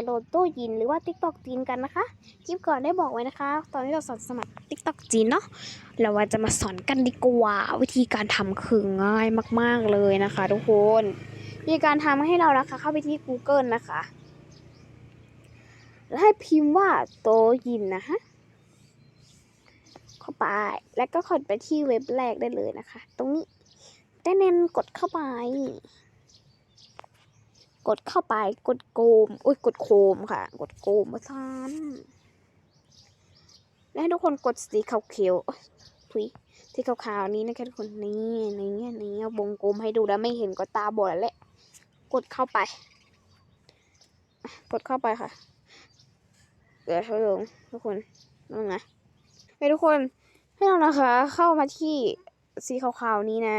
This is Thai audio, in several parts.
อนโหลดโต้ยินหรือว่า TikTok จีนกันนะคะคลิปก่อนได้บอกไว้นะคะ ตอนนี้เราสอนสมัคร TikTok จีนเนาะเราว่าจะมาสอนกันดีกว่า วิธีการทำคือง่ายมาก ๆเลยนะคะ ทุกคนวิธีการทำให้เรานะคะ เข้าไปที่ Google นะคะ แล้วให้พิมพ์ว่าโตยินนะฮะเข้าไปแล้วก็กดไปที่เว็บแรกได้เลยนะคะ ตรงนี้ได้เน้นกดเข้าไป กดเข้าไปกดโกมอุ้ยกดโคมค่ะ กดโกมมาทานและให้ทุกคนกดสีขาวเขียวทุยสีขาวๆนี้นะคะทุกคนนี่นี่นี่วงกลมให้ดูแล้วไม่เห็นก็ตาบอดแล้วแหละกดเข้าไป กดเข้าไปค่ะเดี๋ยวให้ลงทุกคนลงนะให้ทุกคนให้เรานะคะ เข้ามาที่สีขาวๆนี้นะ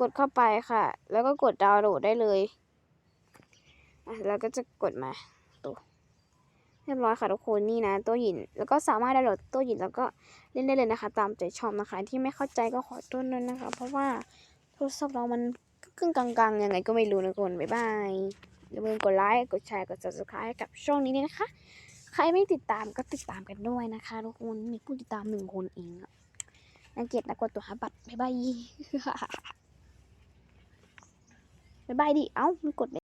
กดเข้าไปค่ะ แล้วก็กดดาวน์โหลดได้เลย แล้วก็จะกดมาตัวเรียบร้อยค่ะทุกคนนี่นะตัวหยินแล้วก็สามารถดาวน์โหลดตัวหยินแล้วก็เล่นได้เลยนะคะ ตามใจชอบนะคะ ที่ไม่เข้าใจก็ขอโทษด้วยนะคะ เพราะว่าโทรศัพท์เรามันครึ่งกลางๆยังไงก็ไม่รู้นะทุกคนบ๊ายบายอย่าลืมกดไลค์กดแชร์กด subscribe กับช่องนี้ด้วยนะคะ ใครไม่ติดตามก็ติดตามกันด้วยนะคะทุกคนมีผู้ติดตามหนึ่งคนเองอะน่าเกียดนะกดตัวหาบัตรบ๊ายบายบ๊ายบายดิเอ้ามันกดไม่